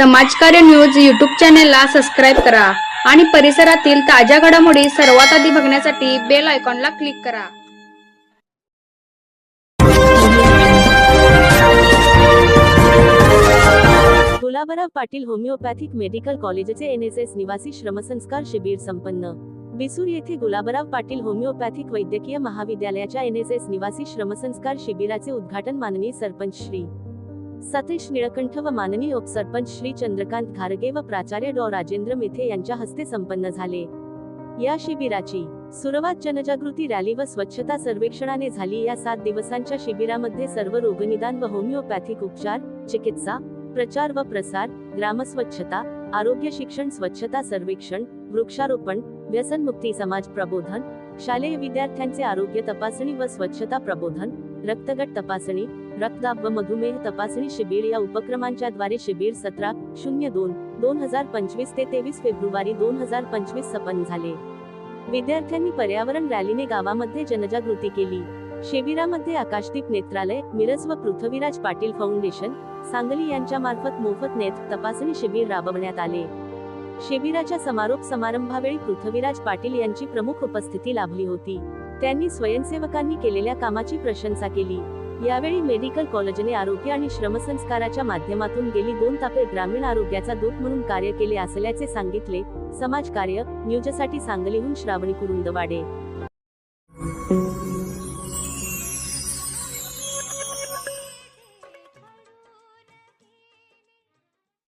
समाजकार्य news YouTube चॅनेलला subscribe करा आणि परिसरातील ताज्या घडामोडी सर्वात आधी बघण्यासाठी बेल आयकॉनला क्लिक करा. गुलाबराव पाटील होमिओपॅथिक मेडिकल कॉलेजचे एन एस एस निवासी श्रमसंस्कार शिबिर संपन्न. बिसूर येथे गुलाबराव पाटील होमिओपॅथिक वैद्यकीय महाविद्यालयाच्या एन एस एस निवासी श्रमसंस्कार शिबिराचे उद्घाटन माननीय सरपंच श्री. सतीश निळकंठ व माननीय उपसरपंच श्री चंद्रकांत घारगे व प्राचार्य डॉ. राजेंद्र मेथे यांच्या हस्ते संपन्न झाले. या शिबिराची सुरुवात जनजागृती रॅली व स्वच्छता सर्वेक्षणाने झाली. या सात दिवसांच्या शिबिरामध्ये सर्व रोगनिदान व होमिओपॅथिक उपचार चिकित्सा प्रचार व प्रसार ग्रामस्वच्छता आरोग्य शिक्षण स्वच्छता सर्वेक्षण वृक्षारोपण व्यसनमुक्ती समाज प्रबोधन शालेय विद्यार्थ्यांचे आरोग्य तपासणी व स्वच्छता प्रबोधन रक्तगट तपासणी रक्तदाब व मधुमेह तपासणी शिबिर या उपक्रमांच्या द्वारे शिबिर सतरा शून्य दोन दोन हजार पंचवीस ते तेवीस फेब्रुवारी दोन हजार पंचवीस संपन्न झाले. विद्यार्थ्यांनी पर्यावरण रॅलीने गावामध्ये जनजागृती केली. शिबिरामध्ये आकाशदीप नेत्रालय मिरज व पृथ्वीराज पाटील फाउंडेशन सांगली यांच्या मार्फत मोफत नेत्र तपासणी शिबिर राबवण्यात आले. शिबिराच्या समारोप समारंभावेळी पृथ्वीराज पाटील यांची प्रमुख उपस्थिती लाभली होती. त्यांनी स्वयंसेवकांनी केलेल्या कामाची प्रशंसा केली. यावेळी मेडिकल कॉलेजने आरोग्य आणि श्रमसंस्काराच्या माध्यमातून गेली दोन तापे ग्रामीण आरोग्याचा दूत म्हणून कार्य केले असल्याचे सांगितले. समाजकार्य न्यूजसाठी सांगलीहून श्रावणी कुरुंदवाडे.